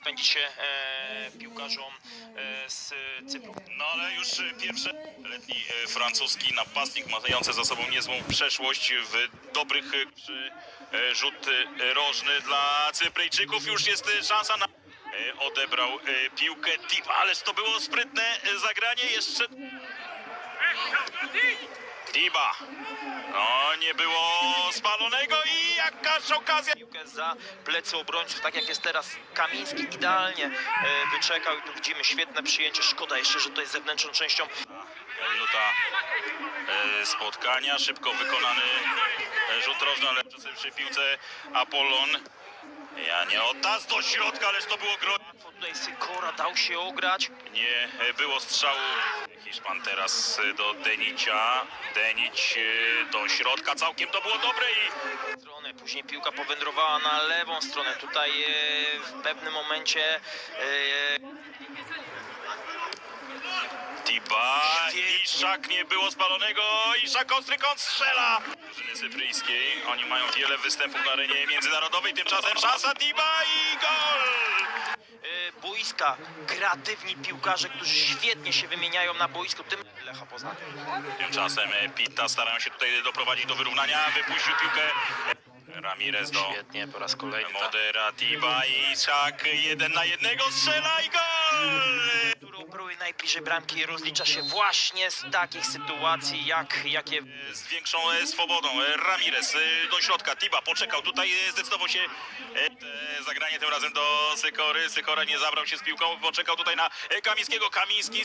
Spędzicie e, piłkarzom e, z Cypru. No ale już e, pierwszy letni e, francuski napastnik mający za sobą niezłą przeszłość w dobrych e, e, rzut e, rożny dla Cypryjczyków. Już jest szansa na... E, Odebrał e, piłkę Tipa, ależ to było sprytne zagranie jeszcze... Tiba. No, nie było spalonego i jakaś okazja. Piłkę za plecy obrońców, tak jak jest teraz Kamiński, idealnie e, wyczekał i tu widzimy świetne przyjęcie. Szkoda jeszcze, że to jest zewnętrzną częścią. Minuta e, spotkania, szybko wykonany e, rzut rożny, ale przy, piłce Apollon. Ja nie otas do środka, ależ to było gro... Tutaj Sykora dał się ograć. Nie było strzału. Hiszpan teraz e, do Denicia. Denić e, do środka, całkiem to było dobre i Stronę. Później piłka powędrowała na lewą stronę. Tutaj e, w pewnym momencie Tiba, Świetnie. Iszak nie było spalonego, Iszak ostry kąt strzela! Drużyny cypryjskiej, oni mają wiele występów na arenie międzynarodowej, tymczasem szansa Tiba i gol! E, boiska, kreatywni piłkarze, którzy świetnie się wymieniają na boisku. Tym Lecha Poznań. Tymczasem e, Pitta starają się tutaj doprowadzić do wyrównania, wypuścił piłkę Ramirez do Świetnie, po raz kolejny. ta- Modera, Tiba i Iszak, jeden na jednego strzela i gol! były najbliżej bramki rozlicza się właśnie z takich sytuacji, jak jakie z większą e, swobodą. E, Ramirez e, do środka, Tiba poczekał, tutaj zdecydował się zagranie tym razem do Sykory. Sykora nie zabrał się z piłką, poczekał tutaj na Kamińskiego. Kamiński.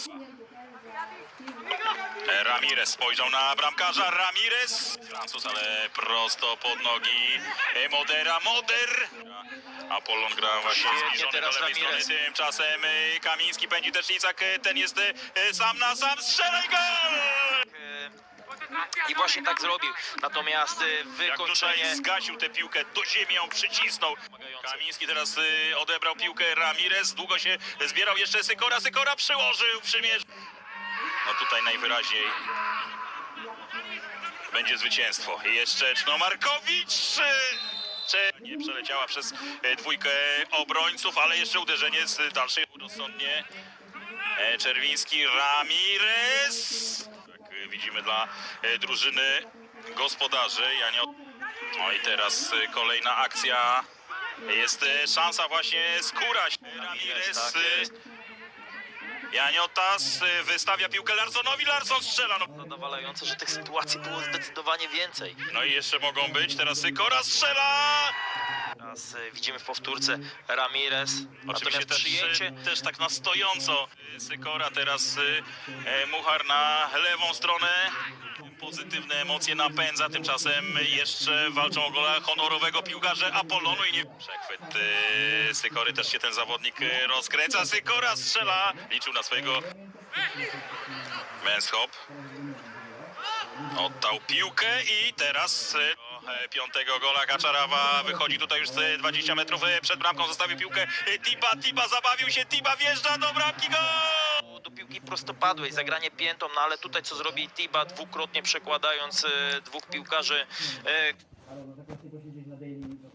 E, Ramirez spojrzał na bramkarza. Ramirez. Francuz, ale prosto pod nogi. E, Modera, Moder. Apollon gra właśnie zbliżony do teraz lewej Ramirez. strony. Tymczasem e, Kamiński pędzi też Icak. e, Ten jest sam na sam. Strzelaj gol! i właśnie tak zrobił. Natomiast e, Jak tutaj wykończenie zgasił tę piłkę, do ziemi ją przycisnął. Kamiński teraz odebrał piłkę, Ramirez długo się zbierał, jeszcze Sykora, Sykora przyłożył, przymierzył. No tutaj najwyraźniej będzie zwycięstwo. I jeszcze Cznomarkowicz. y, Cze- Nie przeleciała przez y, dwójkę obrońców, ale jeszcze uderzenie z dalszej rozsądnie. E, Czerwiński, Ramirez. Tak y, widzimy dla y, drużyny gospodarzy. Ja nie od... No i teraz kolejna akcja. Jest szansa właśnie skórać. Ramirez. tak jest. Janiotas y, wystawia piłkę Larsonowi, Larson strzela. No, zadowalające, że tych sytuacji było zdecydowanie więcej. no i jeszcze mogą być. Teraz Sykora strzela. Teraz e, widzimy w powtórce Ramirez, Oczywiście też, przyjęcie y, też tak na stojąco. Y, Sykora teraz y, e, Muchar na lewą stronę. Pozytywne emocje napędza, tymczasem jeszcze walczą o gola honorowego piłkarza Apollonu i nie... Przechwyt y, Sykory, też się ten zawodnik y, rozkręca. Sykora strzela, liczył na swojego Benschop. Oddał piłkę i teraz y, piątego gola Kaczarawa wychodzi tutaj już z 20 metrów e, przed bramką, zostawił piłkę y, Tiba, Tiba zabawił się, Tiba wjeżdża do bramki, gol! do piłki prostopadłej, zagranie piętą, no ale tutaj co zrobi Tiba, dwukrotnie przekładając e, dwóch piłkarzy e,